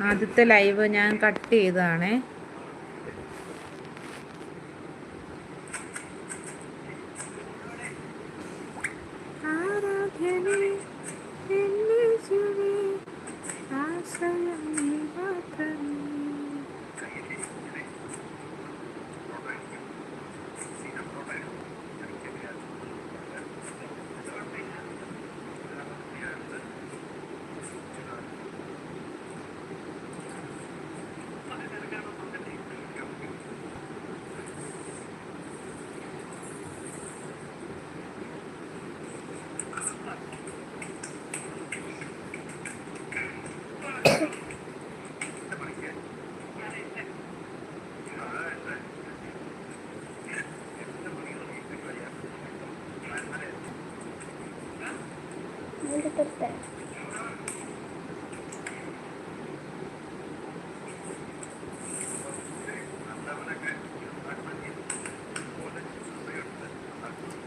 ആദ്യത്തെ ലൈവ് ഞാൻ കട്ട് ചെയ്തതാണേ.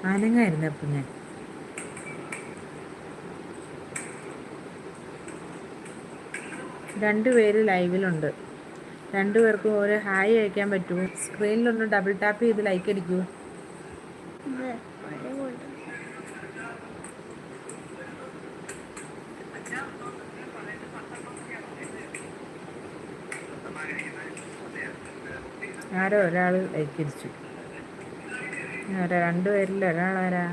അനങ്ങായിരുന്നു അപ്പം ഞാൻ. രണ്ട് പേര് ലൈവിലുണ്ട്. രണ്ടു പേർക്കും ഹായ് അയക്കാൻ പറ്റുമോ? സ്ക്രീനിലൊന്ന് ഡബിൾ ടാപ്പ് ചെയ്ത് ലൈക്ക് അടിക്കൂ. ആരോ ഒരാൾ ലൈക്ക് അടിച്ചു. ആരാ? രണ്ടുപേരിൽ ഒരാളാരാ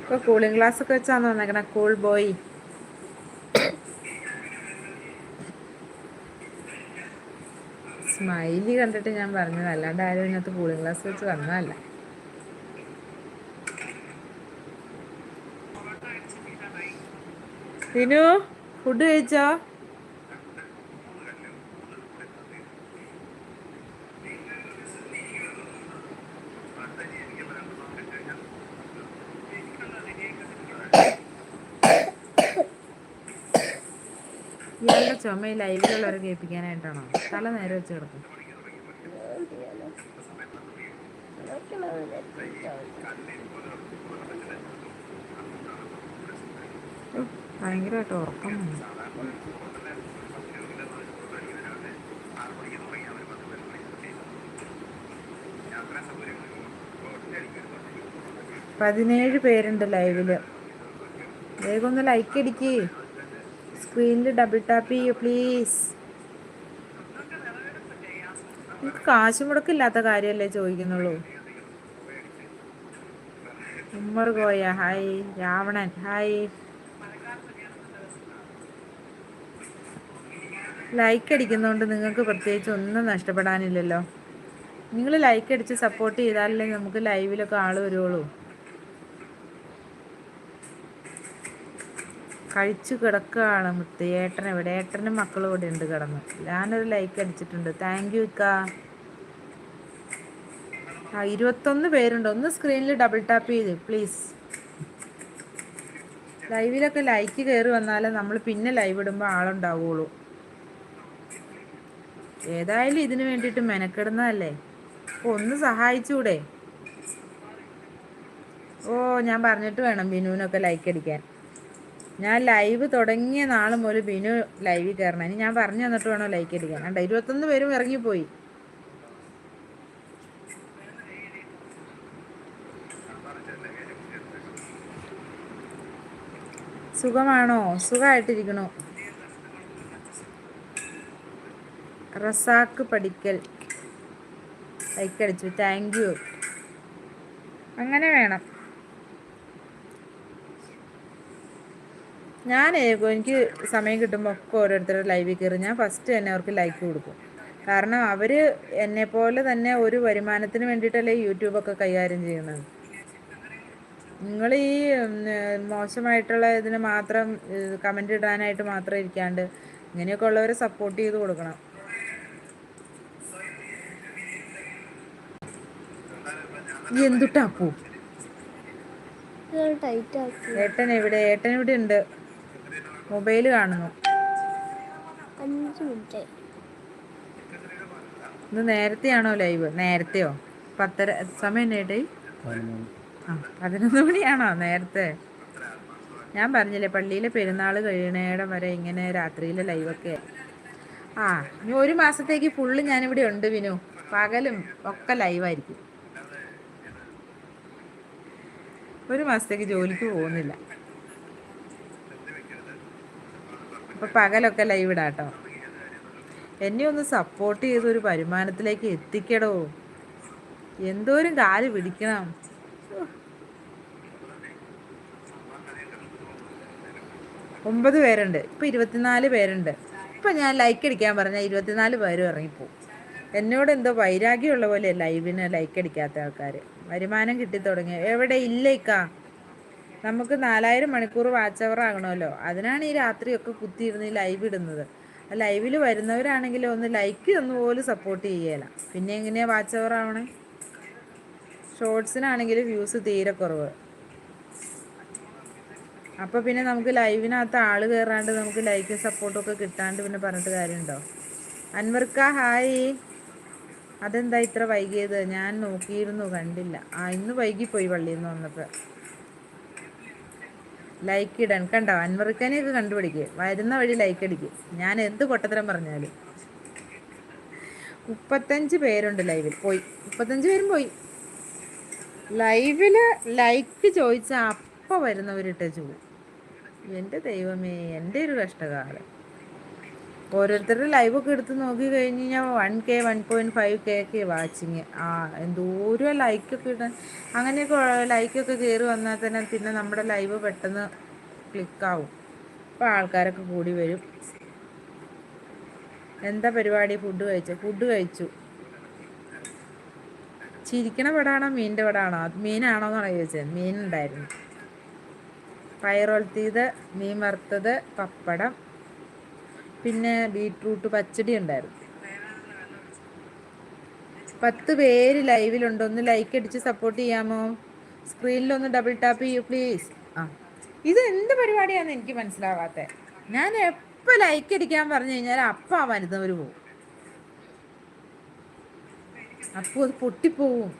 ഇപ്പൊ കൂളിംഗ് ഗ്ലാസ് ഒക്കെ വെച്ചാന്ന് വന്നേക്കണേ? കൂൾ ബോയ് സ്മൈലി കണ്ടിട്ട് ഞാൻ പറഞ്ഞത്. അല്ലാണ്ട് ആരും ഇതിനകത്ത് കൂളിംഗ് ഗ്ലാസ് വെച്ച് വന്നതല്ല. വിനു ഫുഡ് കഴിച്ചോ? ചുമ ലൈവിലുള്ളവരെ കേൾപ്പിക്കാനായിട്ടാണോ? തല നേരെ വെച്ച് കിടക്കും. ഭയങ്കരമായിട്ട് ഉറക്കം പതിനേഴ് പേരുണ്ട് ലൈവിൽ. വേഗം ഒന്ന് ലൈക്ക് അടിക്ക്. സ്ക്രീനിൽ ഡബിൾ ടാപ്പ് ചെയ്യൂ പ്ലീസ് നിങ്ങൾക്ക് കാശ് മുടക്കില്ലാത്ത കാര്യമല്ലേ ചോദിക്കുന്നുള്ളൂ. Ummer Goya hi Ravanan hi like അടിക്കുന്നതുകൊണ്ട് നിങ്ങൾക്ക് പ്രത്യേകിച്ച് ഒന്നും നഷ്ടപ്പെടാനില്ലല്ലോ. നിങ്ങൾ ലൈക്ക് അടിച്ച് സപ്പോർട്ട് ചെയ്താലല്ലേ നമുക്ക് ലൈവിലൊക്കെ ആൾ വരുള്ളൂ കഴിച്ചു കിടക്കുകയാണ് മുത്ത്. ഏട്ടൻ ഇവിടെ. ഏട്ടനും മക്കളും ഇവിടെ ഉണ്ട് കിടന്ന്. ഞാനൊരു ലൈക്ക് അടിച്ചിട്ടുണ്ട്. താങ്ക് യു ഇക്ക. ആ ഇരുപത്തൊന്ന് പേരുണ്ട്. ഒന്ന് സ്ക്രീനിൽ ഡബിൾ ടാപ്പ് ചെയ്ത് പ്ലീസ് ലൈവിലൊക്കെ ലൈക്ക് കയറി വന്നാലേ നമ്മൾ പിന്നെ ലൈവ് ഇടുമ്പോൾ ആളുണ്ടാവുള്ളൂ. ഏതായാലും ഇതിനു വേണ്ടിയിട്ട് മെനക്കെടുന്നതല്ലേ? അപ്പോൾ ഒന്ന് സഹായിച്ചൂടെ? ഓ ഞാൻ പറഞ്ഞിട്ട് വേണം ബിനുവിനൊക്കെ ലൈക്ക് അടിക്കാൻ. ഞാൻ ലൈവ് തുടങ്ങിയ നാൾ മുതൽ ബിനു ലൈവിൽ കയറണം. ഇനി ഞാൻ പറഞ്ഞു തന്നിട്ട് വേണോ ലൈക്ക് അടിക്കാൻ? കണ്ട ഇരുപത്തൊന്ന് പേരും ഇറങ്ങിപ്പോയി. സുഖമാണോ? സുഖമായിട്ടിരിക്കണു? റസാക്ക് പഠിക്കൽ. ലൈക്ക് അടിച്ചു. താങ്ക് യു അങ്ങനെ വേണം. ഞാൻ എനിക്ക് സമയം കിട്ടുമ്പോൾ ഒക്കെ ഓരോരുത്തരുടെ ലൈവിൽ കയറി ഞാൻ ഫസ്റ്റ് തന്നെ അവർക്ക് ലൈക്ക് കൊടുക്കും. കാരണം അവർ പോലെ തന്നെ ഒരു വരുമാനത്തിന് വേണ്ടിയിട്ടല്ലേ യൂട്യൂബൊക്കെ കൈകാര്യം ചെയ്യുന്നത്. നിങ്ങൾ ഈ മോശമായിട്ടുള്ള ഇതിന് മാത്രം കമന്റ് ഇടാനായിട്ട് മാത്രം ഇരിക്കാണ്ട് ഇങ്ങനെയൊക്കെ ഉള്ളവരെ സപ്പോർട്ട് ചെയ്ത് കൊടുക്കണം. എന്തുട്ടാപ്പൂ ഏട്ടൻ എവിടെ? ഏട്ടൻ ഇവിടെ ഉണ്ട്. മൊബൈൽ കാണുന്നു. അഞ്ച് മിനിറ്റ്. ഇന്ന് നേരത്തെയാണോ ലൈവ്? നേരത്തെയോ? പത്തര സമയം എന്നേട്ടേ ആ പതിനൊന്ന് മണിയാണോ നേരത്തെ? ഞാൻ പറഞ്ഞില്ലേ പള്ളിയിലെ പെരുന്നാൾ കഴിയണേടം വരെ ഇങ്ങനെ രാത്രിയിലെ ലൈവൊക്കെ. ആ ഇനി ഒരു മാസത്തേക്ക് ഫുള്ള് ഞാനിവിടെ ഉണ്ട് വിനു. പകലും ഒക്കെ ലൈവായിരിക്കും. ഒരു മാസത്തേക്ക് ജോലിക്ക് പോകുന്നില്ല. അപ്പൊ പകലൊക്കെ ലൈവ് ഇടാട്ടോ. എന്നെ ഒന്ന് സപ്പോർട്ട് ചെയ്ത് ഒരു വരുമാനത്തിലേക്ക് എത്തിക്കടോ. എന്തോരം കാൽ പിടിക്കണം. ഒമ്പത് പേരുണ്ട്. ഇപ്പം ഇരുപത്തിനാല് പേരുണ്ട്. ഇപ്പം ഞാൻ ലൈക്ക് അടിക്കാൻ പറഞ്ഞാൽ ഇരുപത്തിനാല് പേരും ഇറങ്ങിപ്പോവും. എന്നോട് എന്തോ വൈരാഗ്യമുള്ള പോലെ ലൈവിന് ലൈക്ക് അടിക്കാത്ത ആൾക്കാർ വരുമാനം കിട്ടി തുടങ്ങി എവിടെ ഇല്ലേക്കാ നമുക്ക് നാലായിരം മണിക്കൂർ വാച്ച് അവർ ആകണമല്ലോ. അതിനാണ് ഈ രാത്രിയൊക്കെ കുത്തിയിരുന്ന് ലൈവ് ഇടുന്നത്. ലൈവിൽ വരുന്നവരാണെങ്കിൽ ഒന്ന് ലൈക്ക് ഒന്ന് പോലും സപ്പോർട്ട് ചെയ്യല. പിന്നെ എങ്ങനെയാ വാച്ച് അവർ ആവണേ? ഷോർട്സിനാണെങ്കിൽ വ്യൂസ് തീരെ കുറവ്. അപ്പോൾ പിന്നെ നമുക്ക് ലൈവിനകത്ത് ആൾ കയറാണ്ട് നമുക്ക് ലൈക്കും സപ്പോർട്ടും ഒക്കെ കിട്ടാണ്ട് പിന്നെ പറഞ്ഞിട്ട് കാര്യമുണ്ടോ അൻവർക്ക ഹായ് അതെന്താ ഇത്ര വൈകിയത്? ഞാൻ നോക്കിയിരുന്നു കണ്ടില്ല. ആ ഇന്ന് വൈകിപ്പോയി പള്ളിയിൽ നിന്ന് വന്നപ്പോൾ ലൈക്ക് ഇടാൻ. കണ്ടോ? അൻവർക്കനെ ഇത് കണ്ടുപിടിക്കുക വരുന്ന വഴി ലൈക്ക് അടിക്കുക ഞാൻ എന്ത് പൊട്ടത്തരം പറഞ്ഞാലും. മുപ്പത്തഞ്ച് പേരുണ്ട് ലൈവിൽ പോയി. മുപ്പത്തഞ്ച് പേരും പോയി. ലൈവിൽ ലൈക്ക് ചോദിച്ചാൽ അപ്പം വരുന്നവരിട്ട് പോകും എന്റെ ദൈവമേ എന്റെ ഒരു കഷ്ടകാലം. ഓരോരുത്തരുടെ ലൈവൊക്കെ എടുത്ത് നോക്കി കഴിഞ്ഞ് കഴിഞ്ഞാൽ one K one point five K ഒക്കെ വാച്ചിങ് ആ എന്തോരം ലൈക്കൊക്കെ ഇടാൻ. അങ്ങനെയൊക്കെ ലൈക്കൊക്കെ കയറി വന്നാൽ തന്നെ പിന്നെ നമ്മുടെ ലൈവ് പെട്ടെന്ന് ക്ലിക്കാവും അപ്പോൾ ആൾക്കാരൊക്കെ കൂടി വരും. എന്താ പരിപാടി? ഫുഡ് കഴിച്ചു? ഫുഡ് കഴിച്ചു. ചിരിക്കണ പടാണോ? മീനിന്റെ പടാണോ? മീനാണോ എന്നാണ് ചോദിച്ചത്. മീനുണ്ടായിരുന്നു പയറൊലത്തിയത് മീൻ വറുത്തത് പപ്പടം പിന്നെ ബീട്രൂട്ട് പച്ചടി ഉണ്ടായിരുന്നു. പത്ത് പേര് ലൈവിലുണ്ട്. ഒന്ന് ലൈക്ക് അടിച്ച് സപ്പോർട്ട് ചെയ്യാമോ? സ്ക്രീനിൽ ഒന്ന് ഡബിൾ ടാപ്പ് ചെയ്യൂ പ്ലീസ് ആ. ഇത് എന്ത് പരിപാടിയാണെന്ന് എനിക്ക് മനസ്സിലാവാത്തത് ഞാൻ എപ്പോൾ ലൈക്ക് അടിക്കാൻ പറഞ്ഞു കഴിഞ്ഞാൽ അപ്പം ആ വരുന്നവർ പോവും. അപ്പോൾ അത് പൊട്ടിപ്പോവും.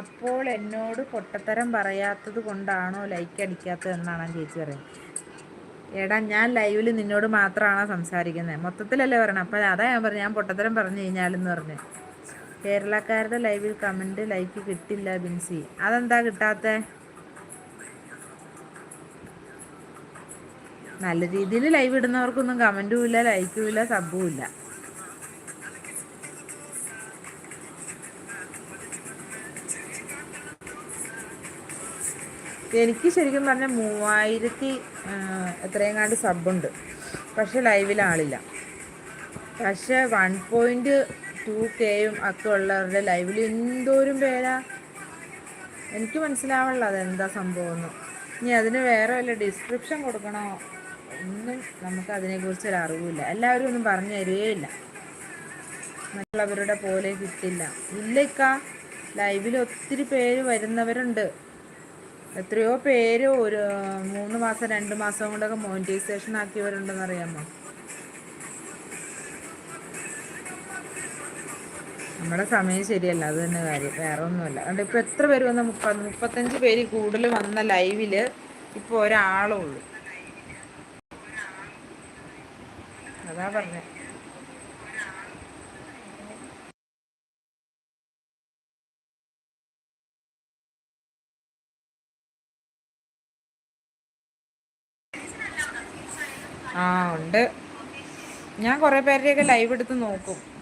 അപ്പോൾ എന്നോട് പൊട്ടത്തരം പറയാത്തത് കൊണ്ടാണോ ലൈക്ക് അടിക്കാത്തത് എന്നാണ് ചേച്ചി പറയുന്നത്. എടാ ഞാൻ ലൈവിൽ നിന്നോട് മാത്രമാണ് സംസാരിക്കുന്നത് മൊത്തത്തിലല്ലേ പറയണം? അപ്പം അതാ ഞാൻ പറഞ്ഞു ഞാൻ പൊട്ടത്തരം പറഞ്ഞു കഴിഞ്ഞാലെന്ന് പറഞ്ഞു. കേരളക്കാരുടെ ലൈവിൽ കമന്റ് ലൈക്ക് കിട്ടില്ല ബിൻസി. അതെന്താ കിട്ടാത്ത? നല്ല രീതിയിൽ ലൈവ് ഇടുന്നവർക്കൊന്നും കമന്റും ഇല്ല ലൈക്കും ഇല്ല സബ്ബും ഇല്ല. എനിക്ക് ശരിക്കും പറഞ്ഞാൽ മൂവായിരത്തി എത്രയെങ്ങാണ്ട് സബുണ്ട് പക്ഷേ ലൈവിൽ ആളില്ല. പക്ഷേ വൺ പോയിന്റ് ടു കെയും ഒക്കെ ഉള്ളവരുടെ ലൈവിൽ എന്തോരും പേരാ. എനിക്ക് മനസ്സിലാവുള്ള അതെന്താ സംഭവം ഇനി അതിന് വേറെ വല്ല ഡിസ്ക്രിപ്ഷൻ കൊടുക്കണോ? ഒന്നും നമുക്ക് അതിനെക്കുറിച്ച് ഒരു അറിവില്ല. എല്ലാവരും ഒന്നും പറഞ്ഞു തരികയില്ല മറ്റുള്ളവരുടെ പോലെ കിട്ടില്ല. ഇല്ലക്ക ലൈവിൽ ഒത്തിരി പേര് വരുന്നവരുണ്ട്. എത്രയോ പേര് ഒരു മൂന്ന് മാസം രണ്ട് മാസം കൊണ്ടൊക്കെ മോണിറ്റൈസേഷൻ ആക്കിയവരുണ്ടെന്ന് അറിയാമോ? നമ്മുടെ സമയം ശരിയല്ല അത് തന്നെ കാര്യം. വേറെ ഒന്നുമല്ല. അതുകൊണ്ട് ഇപ്പൊ എത്ര പേര് വന്ന? മുപ്പത് മുപ്പത്തഞ്ച് പേര് കൂടുതൽ വന്ന ലൈവിൽ ഇപ്പൊ ഒരാളേ ഉള്ളൂ. അതാ പറഞ്ഞേ. ആ ഉണ്ട്. ഞാൻ കുറേ പേരുടെയൊക്കെ ലൈവ് എടുത്ത് നോക്കും.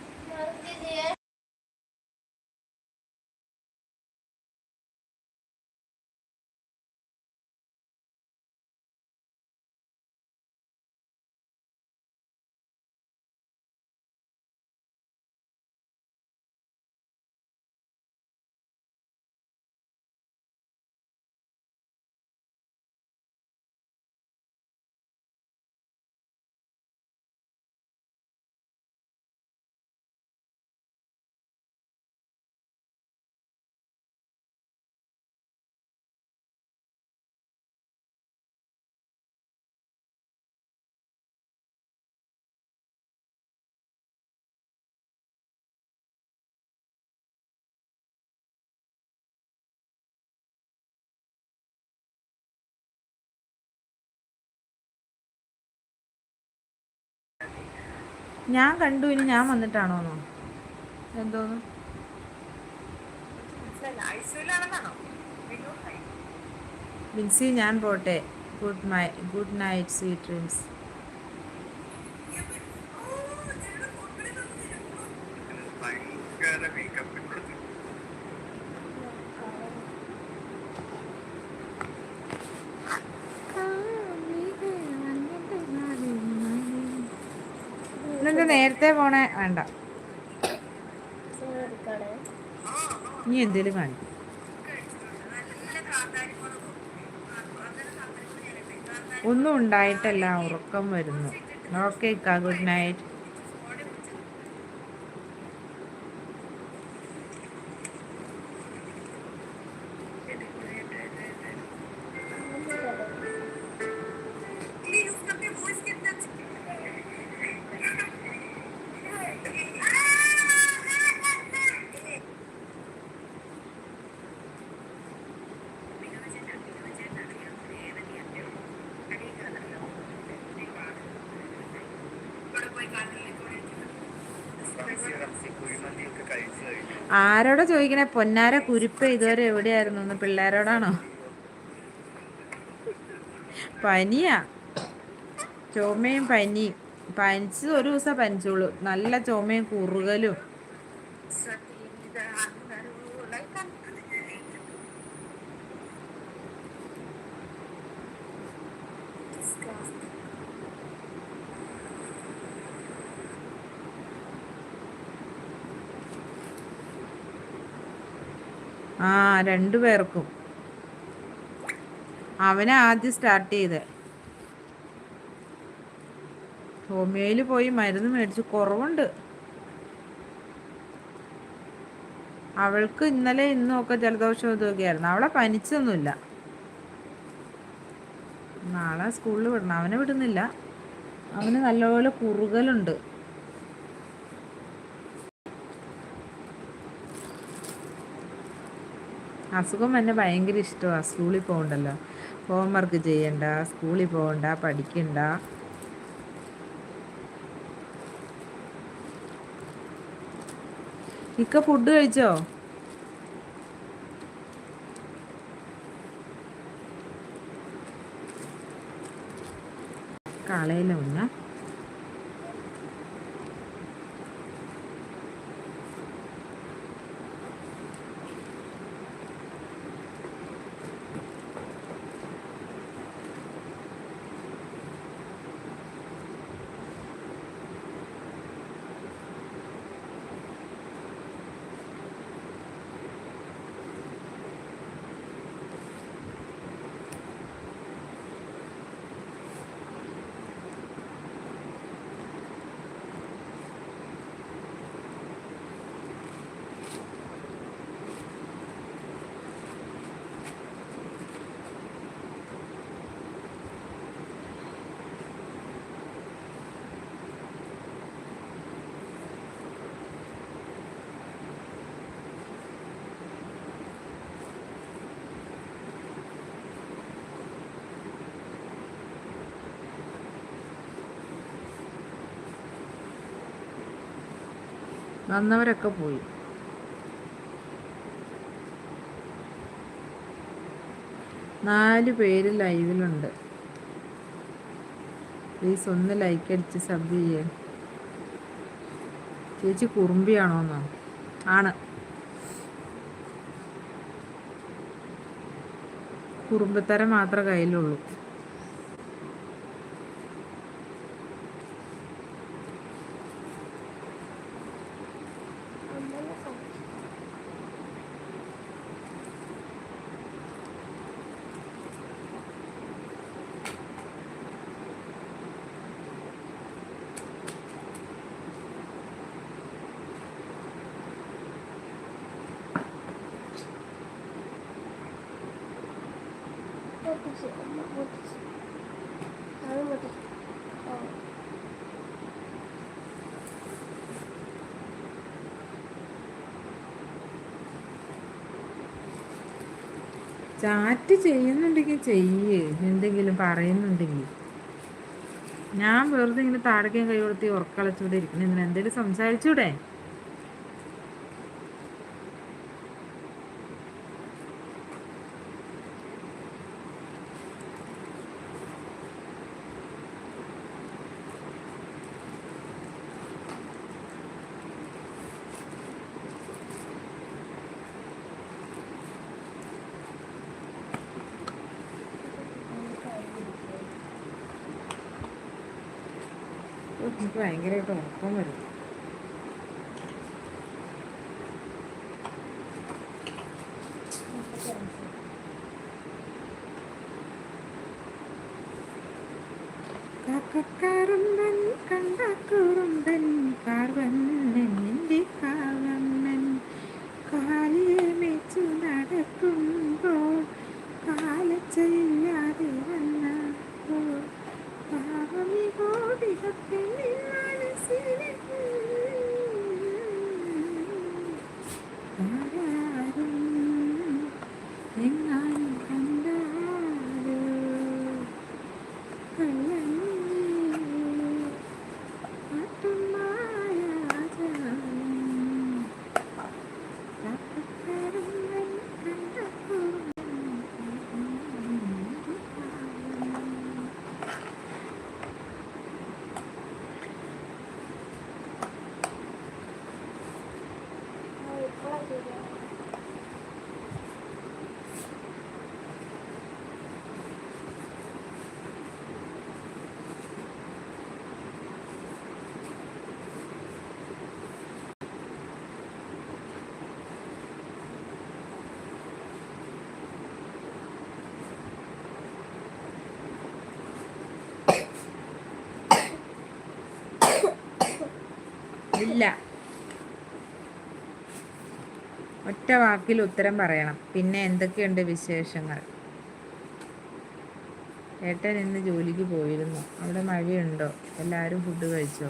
ഞാൻ കണ്ടു ഇനി ഞാൻ വന്നിട്ടാണോന്നോ എന്തോന്നു? ബിൻസി ഞാൻ പോട്ടെ. Good my good night sweet dreams. നീ എന്തേലും കാണിക്കും ഒന്നും ഉണ്ടായിട്ടല്ല ഉറക്കം വരുന്നു. ഓക്കെ ഗുഡ് നൈറ്റ് ആരോടാ ചോദിക്കണേ? പൊന്നാര കുരിപ്പ് ഇതുവരെ എവിടെയായിരുന്നു? ഒന്ന് പിള്ളേരോടാണോ? പനിയാ. ചുമയും പനിയും. പനിച്ചത് ഒരു ദിവസം പനിച്ചോളൂ നല്ല ചുമയും കുറുകലും. ആ രണ്ടു പേർക്കും. അവനെ ആദ്യം സ്റ്റാർട്ട് ചെയ്തേ. ഹോമിയോയിൽ പോയി മരുന്ന് മേടിച്ച്. കുറവുണ്ട്. അവൾക്ക് ഇന്നലെ ഇന്നും ഒക്കെ ജലദോഷം ഇതൊക്കെയായിരുന്നു അവളെ പനിച്ചൊന്നുമില്ല. നാളെ സ്കൂളിൽ വിടണം. അവനെ വിടുന്നില്ല. അവന് നല്ലപോലെ കുറുകലുണ്ട്. അസുഖം എന്നെ ഭയങ്കര ഇഷ്ടമാണ് സ്കൂളിൽ പോകണ്ടല്ലോ ഹോംവർക്ക് ചെയ്യണ്ട സ്കൂളിൽ പോകണ്ട പഠിക്കണ്ട. ഇക്ക ഫുഡ് കഴിച്ചോ? കളയില വന്നവരൊക്കെ പോയി. നാല് പേര് ലൈവിലുണ്ട്. പ്ലീസ് ഒന്ന് ലൈക്ക് അടിച്ച് സബ് ചെയ്യേ. ചേച്ചി കുറുമ്പിയാണോന്നോ ആണ്. കുറുമ്പത്തരം മാത്രമേ കയ്യിലുള്ളൂ. ചാറ്റ് ചെയ്യുന്നുണ്ടെങ്കിൽ ചെയ്യേ. എന്തെങ്കിലും പറയുന്നുണ്ടെങ്കിൽ. ഞാൻ വെറുതെ ഇങ്ങനെ താടക്കാൻ കൈ കൊടുത്തി ഉറക്കളച്ചൂടെ ഇതിന് എന്തെങ്കിലും സംസാരിച്ചൂടെ ഓ, എനിക്ക് ഭയങ്കരമായിട്ട് ഉറക്കം വരും കാക്കക്കാറുമ്പൻ കണ്ടാക്കൂറുണ്ടൻ കുറുമ്പൻ ഇല്ല. ഒറ്റ വാക്കിൽ ഉത്തരം പറയണം. പിന്നെ എന്തൊക്കെയുണ്ട് വിശേഷങ്ങൾ? ഏട്ടൻ ഇന്ന് ജോലിക്ക് പോയിരുന്നു. അവിടെ മഴയുണ്ടോ? എല്ലാവരും ഫുഡ് കഴിച്ചോ?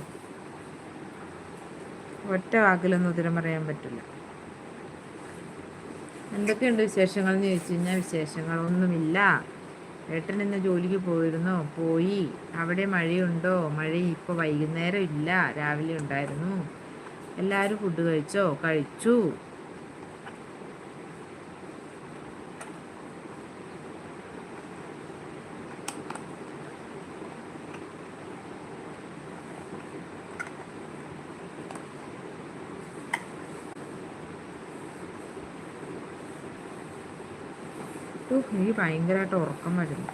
ഒറ്റ വാക്കിലൊന്നും ഉത്തരം പറയാൻ പറ്റില്ല. എന്തൊക്കെയുണ്ട് വിശേഷങ്ങൾ എന്ന് ചോദിച്ചു കഴിഞ്ഞാൽ വിശേഷങ്ങളൊന്നുമില്ല. ഏട്ടൻ ഇന്ന് ജോലിക്ക് പോയിരുന്നോ? പോയി. അവിടെ മഴയുണ്ടോ? മഴ ഇപ്പോൾ വൈകുന്നേരം ഇല്ല. രാവിലെ ഉണ്ടായിരുന്നു. എല്ലാവരും ഫുഡ് കഴിച്ചോ? കഴിച്ചു ഓ, എനിക്ക് ഭയങ്കരമായിട്ട് ഉറക്കം വരുന്നു.